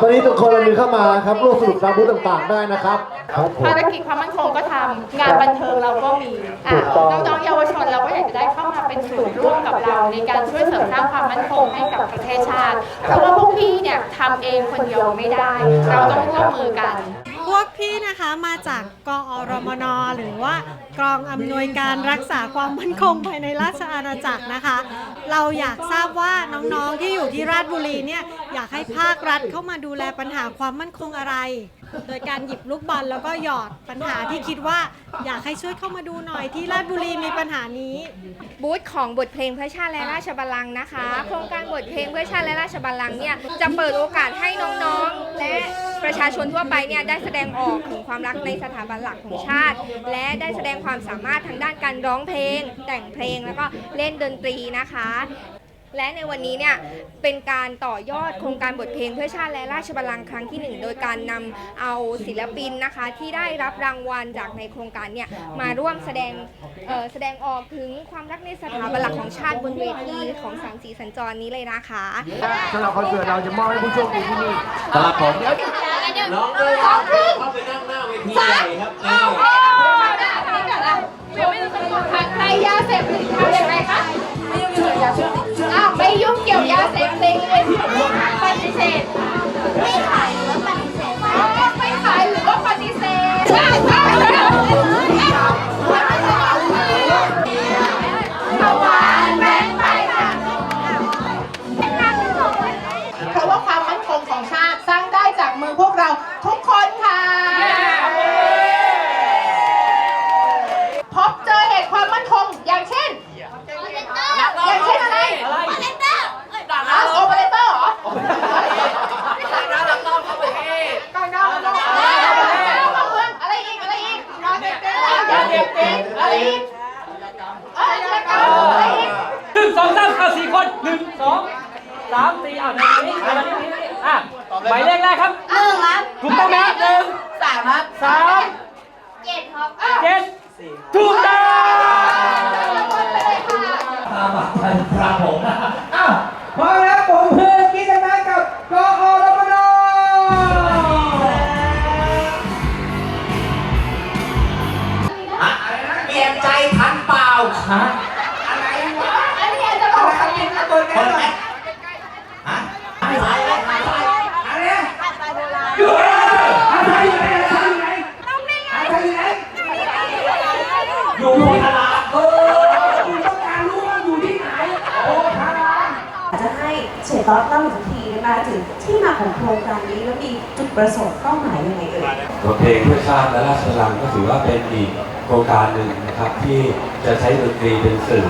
ตอนนี้ทุกคนเรามีเข้ามาครับร่วมสนุกตามบูธต่างๆได้นะครับครับผม ภารกิจความมั่นคงก็ทำงานบันเทิงเราก็มีอะถูกต้อง น้องๆเยาวชนเราก็อยากจะได้เข้ามาเป็นส่วนร่วมกับเราในการช่วยเสริมสร้างความมั่นคงให้กับประเทศชาติเพราะว่าพวกพี่เนี่ยทำเองคนเดียวไม่ได้ เราต้องร่วมมือกัน พี่นะคะมาจากกอรมน หรือว่ากองอำนวยการรักษาความมั่นคงภายในราชอาณาจักรนะคะ เราอยากทราบว่าน้องๆที่อยู่ที่ราชบุรีเนี่ยอยากให้ภาครัฐเข้ามาดูแลปัญหาความมั่นคงอะไรโดยการหยิบลูกบอลแล้วก็หยอดปัญหาที่คิดว่าอยากให้ช่วยเข้ามาดูหน่อยที่ราชบุรีมีปัญหานี้ บูธของบทเพลงเพื่อชาติและราชบัลลังก์นะคะ โครงการบทเพลงเพื่อชาติและราชบัลลังก์เนี่ยจะเปิดโอกาสให้น้องๆ และประชาชนทั่วไปเนี่ยได้แสดงออกถึงความรักในสถาบันหลักของชาติ และได้แสดงความสามารถทางด้านการร้องเพลง แต่งเพลงแล้วก็เล่นดนตรีนะคะ และในวันนี้เนี่ยเป็นการต่อยอดโครงการบทเพลงเพื่อชาติและราชบัลลังก์ครั้งที่หนึ่งโดยการนำเอาศิลปินนะคะที่ได้รับรางวัลจากในโครงการเนี่ยมาร่วมแสดงเอ่อแสดงออกถึงความรักในสถาบันหลักของชาติบนเวทีของสามสีสัญจรนี้เลยนะคะสำหรับคอนเสิร์ตเราจะมอบให้ผู้โชคดีที่นี่ครับผมน้องเลยครับเข้าไปนั่งหน้าเวทีใหญ่ครับ ยุ่งเกี่ยวยาเสพติดปฏิเสธ อะไรอีกอะไรอีกอะไรอีกหนึ่งสองสามเอาสี่คนหนึ่งสองสามสี่เอาหนึ่งนี้เอาหนึ่งนี้อะหมายเลขแรกครับหนึ่งครับถูกต้องนะหนึ่งสามครับสามเจ็ดครับเจ็ดถูกต้องตามบัตรครับผมอ้าวพร้อมแล้ว ฮะอะไรวะอันนี้จะบอกอะไรกินตัวคกันนเหรไหนอฮะไม่ใช่ไม่ใช่อะไรอยู่อะไรอยู่ไหนอะไรอยู่ไหนอะไรอยู่ไหนอยู่ที่ตลาดเออคุณต้องการรู้ว่าอยู่ที่ไหนโอ้ทางจะให้เฉดตอนเล่าถึงทีนะคะถึงที่มาของโครงการนี้แล้วมีจุดประสงค์เป้าหมายยังไงเอ่ยบทเพลงเพื่อชาติและราชบัลลังก็ถือว่าเป็นอีก โครงการหนึ่งนะครับที่จะใช้ดนตรีเป็นสื่อ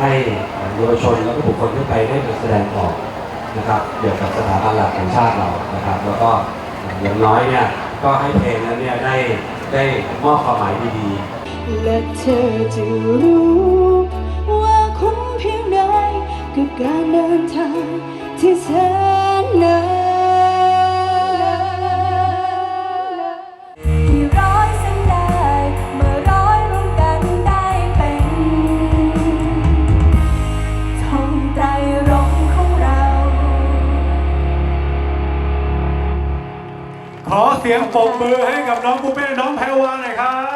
ให้เยาวชนและก็บุคคลทั่วไปได้แสดงออกนะครับเกี่ยวกับสถาบันหลักของชาติเรานะครับ แล้วก็อย่างน้อยเนี่ยก็ให้เพลงนั้นเนี่ยได้ได้มอบความหมายดีๆและเธอจะรู้ว่าคุ้มเพียงใดกับการเดินทางที่แสน ขอเสียงปรบมือให้กับน้องปูเป้และน้องแพรวาหน่อยครับ